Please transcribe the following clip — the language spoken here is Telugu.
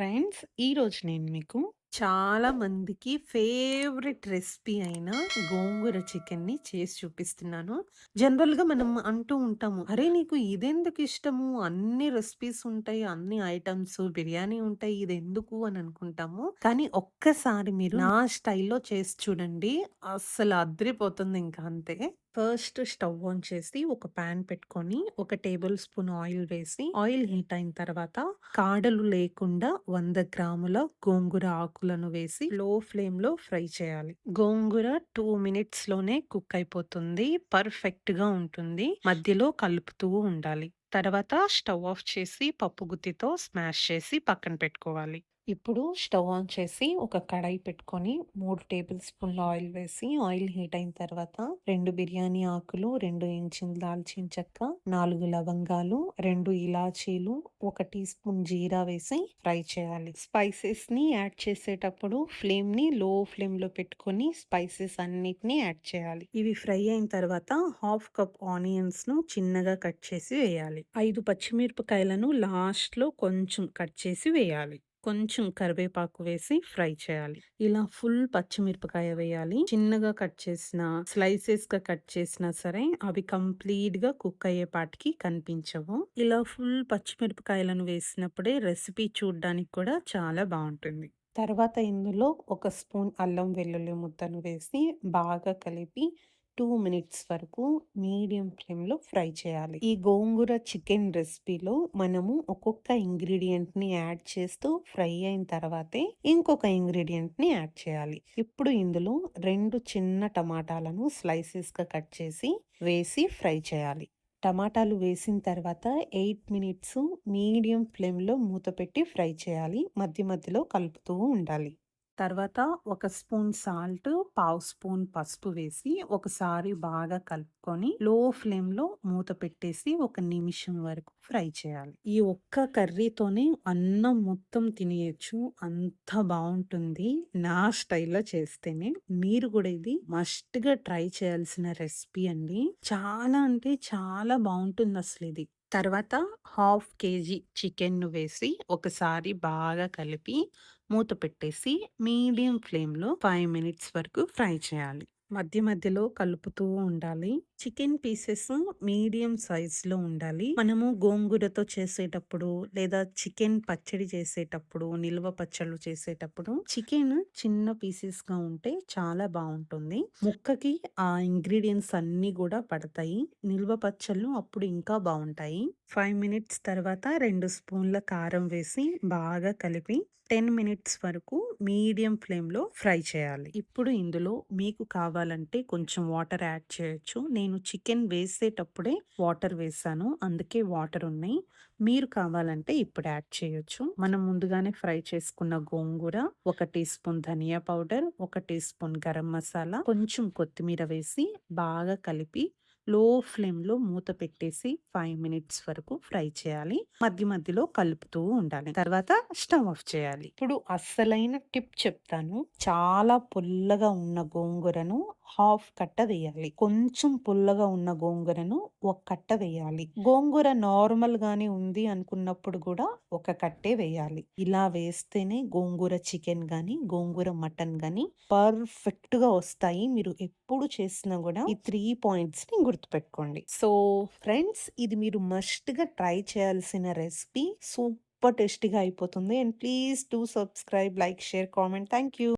ఫ్రెండ్స్ ఈరోజు నేను మీకు చాలా మందికి ఫేవరెట్ రెసిపీ అయిన గోంగూర చికెన్‌ని చేసి చూపిస్తున్నాను. జనరల్‌గా మనం అంటూ ఉంటాము. "అరే! నీకు ఇదెందుకు ఇష్టము? అన్ని రెసిపీస్ ఉంటాయి. అన్ని ఐటెమ్స్ బిర్యానీ ఉంటాయి. ఇదెందుకు?" అని అనుకుంటాము. కానీ ఒక్కసారి మీరు నా స్టైల్‌లో చేసి చూడండి. అస్సలు అదిరిపోతుంది ఇంకా అంతే. ఫస్ట్ స్టవ్ ఆన్ చేసి ఒక పాన్ పెట్టుకొని, ఒక టేబుల్ స్పూన్ ఆయిల్ వేసి, ఆయిల్ హీట్ అయిన తర్వాత కాడలు లేకుండా వంద గ్రాముల గోంగూర ఆకులను వేసి లో ఫ్లేమ్‌లో ఫ్రై చేయాలి. గోంగూర టూ మినిట్స్లోనే కుక్ అయిపోతుంది. పర్ఫెక్ట్‌గా ఉంటుంది. మధ్యలో కలుపుతూ ఉండాలి. తర్వాత స్టవ్ ఆఫ్ చేసి పప్పు గుత్తితో స్మాష్ చేసి పక్కన పెట్టుకోవాలి. ఇప్పుడు స్టవ్ ఆన్ చేసి ఒక కడాయి పెట్టుకొని మూడు టేబుల్ స్పూన్ల ఆయిల్ వేసి ఆయిల్ హీట్ అయిన తర్వాత రెండు బిర్యానీ ఆకులు, రెండు ఇంచిన దాల్చిన చెక్క, నాలుగు లవంగాలు, రెండు ఇలాచీలు, ఒక టీ స్పూన్ జీరా వేసి ఫ్రై చేయాలి. స్పైసెస్‌ని యాడ్ చేసేటప్పుడు ఫ్లేమ్‌ని లో ఫ్లేమ్‌లో పెట్టుకొని స్పైసెస్ అన్నిటిని యాడ్ చేయాలి. ఇవి ఫ్రై అయిన తర్వాత హాఫ్ కప్ ఆనియన్స్‌ను చిన్నగా కట్ చేసి వేయాలి. ఐదు పచ్చిమిరపకాయలను లాస్ట్‌లో కొంచెం కట్ చేసి వేయాలి. కొంచెం కరివేపాకు వేసి ఫ్రై చేయాలి. ఇలా ఫుల్ పచ్చిమిరపకాయ వేయాలి. చిన్నగా కట్ చేసిన స్లైసెస్‌గా కట్ చేసినా సరే అవి కంప్లీట్‌గా కుక్ అయ్యే పాటికి కనిపించవు. ఇలా ఫుల్ పచ్చిమిరపకాయలను వేసినప్పుడే రెసిపీ చూడడానికి కూడా చాలా బాగుంటుంది తర్వాత ఇందులో ఒక స్పూన్ అల్లం వెల్లుల్లి ముద్దను వేసి బాగా కలిపి టూ మినిట్స్ వరకు మీడియం ఫ్లేమ్‌లో ఫ్రై చేయాలి. ఈ గోంగూర చికెన్ రెసిపీలో మనము ఒక్కొక్క ఇంగ్రీడియంట్ని యాడ్ చేస్తూ ఫ్రై అయిన తర్వాతే ఇంకొక ఇంగ్రీడియంట్ని యాడ్ చేయాలి. ఇప్పుడు ఇందులో రెండు చిన్న టమాటాలను స్లైసెస్‌గా కట్ చేసి వేసి ఫ్రై చేయాలి. టమాటాలు వేసిన తర్వాత ఎయిట్ మినిట్స్ మీడియం ఫ్లేమ్‌లో మూత పెట్టి ఫ్రై చేయాలి. మధ్య మధ్యలో కలుపుతూ ఉండాలి. తర్వాత ఒక స్పూన్ సాల్ట్, పావు స్పూన్ పసుపు వేసి ఒకసారి బాగా కలుపుకొని లో ఫ్లేమ్‌లో మూత పెట్టేసి ఒక నిమిషం వరకు ఫ్రై చేయాలి. ఈ ఒక్క కర్రీతోనే అన్నం మొత్తం తినేయచ్చు అంత బాగుంటుంది నా స్టైల్‌లో చేస్తేనే. మీరు కూడా ఇది మస్ట్‌గా ట్రై చేయాల్సిన రెసిపీ అండి. చాలా అంటే చాలా బాగుంటుంది అసలు ఇది తర్వాత హాఫ్ కేజీ చికెన్‌ను వేసి ఒకసారి బాగా కలిపి మూత పెట్టేసి మీడియం ఫ్లేమ్‌లో ఫైవ్ మినిట్స్ వరకు ఫ్రై చేయాలి. మధ్య మధ్యలో కలుపుతూ ఉండాలి. చికెన్ పీసెస్ మీడియం సైజ్‌లో ఉండాలి. మనము గోంగూరతో చేసేటప్పుడు లేదా చికెన్ పచ్చడి చేసేటప్పుడు, నిల్వ పచ్చళ్ళు చేసేటప్పుడు చికెన్ చిన్న పీసెస్‌గా ఉంటే చాలా బాగుంటుంది ముక్కకి ఆ ఇంగ్రీడియంట్స్ అన్నీ కూడా పడతాయి. నిల్వ పచ్చళ్ళు అప్పుడు ఇంకా బాగుంటాయి ఫైవ్ మినిట్స్ తర్వాత రెండు స్పూన్ల కారం వేసి బాగా కలిపి 10 మినిట్స్ వరకు మీడియం ఫ్లేమ్‌లో ఫ్రై చేయాలి. ఇప్పుడు ఇందులో మీకు కావాలంటే కొంచెం వాటర్ యాడ్ చేయొచ్చు. నేను నేను చికెన్ వేసేటప్పుడే వాటర్ వేసాను అందుకే వాటర్ ఉన్నాయి. మీరు కావాలంటే ఇప్పుడు యాడ్ చేయొచ్చు. మనం ముందుగానే ఫ్రై చేసుకున్న గోంగూర, ఒక టీ స్పూన్ ధనియా పౌడర్, ఒక టీ స్పూన్ గరం మసాలా, కొంచెం కొత్తిమీర వేసి బాగా కలిపి లో ఫ్లేమ్‌లో మూత పెట్టేసి ఫైవ్ మినిట్స్ వరకు ఫ్రై చేయాలి. మధ్య మధ్యలో కలుపుతూ ఉండాలి. తర్వాత స్టవ్ ఆఫ్ చేయాలి. ఇప్పుడు అస్సలైన టిప్ చెప్తాను. చాలా పుల్లగా ఉన్న గోంగూరను హాఫ్ కట్ట వేయాలి. కొంచెం పుల్లగా ఉన్న గోంగూరను ఒక కట్ట వేయాలి. గోంగూర నార్మల్ గానే ఉంది అనుకున్నప్పుడు కూడా ఒక కట్టే వేయాలి. ఇలా వేస్తేనే గోంగూర చికెన్ గాని గోంగూర మటన్ గానీ పర్ఫెక్ట్‌గా వస్తాయి. మీరు ఎప్పుడు చేసినా కూడా ఈ 3 పాయింట్స్‌ని గుర్తుపెట్టుకోండి. సో ఫ్రెండ్స్ ఇది మీరు మస్ట్‌గా ట్రై చేయాల్సిన రెసిపీ. సూపర్ టేస్టీగా అయిపోతుంది. And please do subscribe, like, share, comment. Thank you.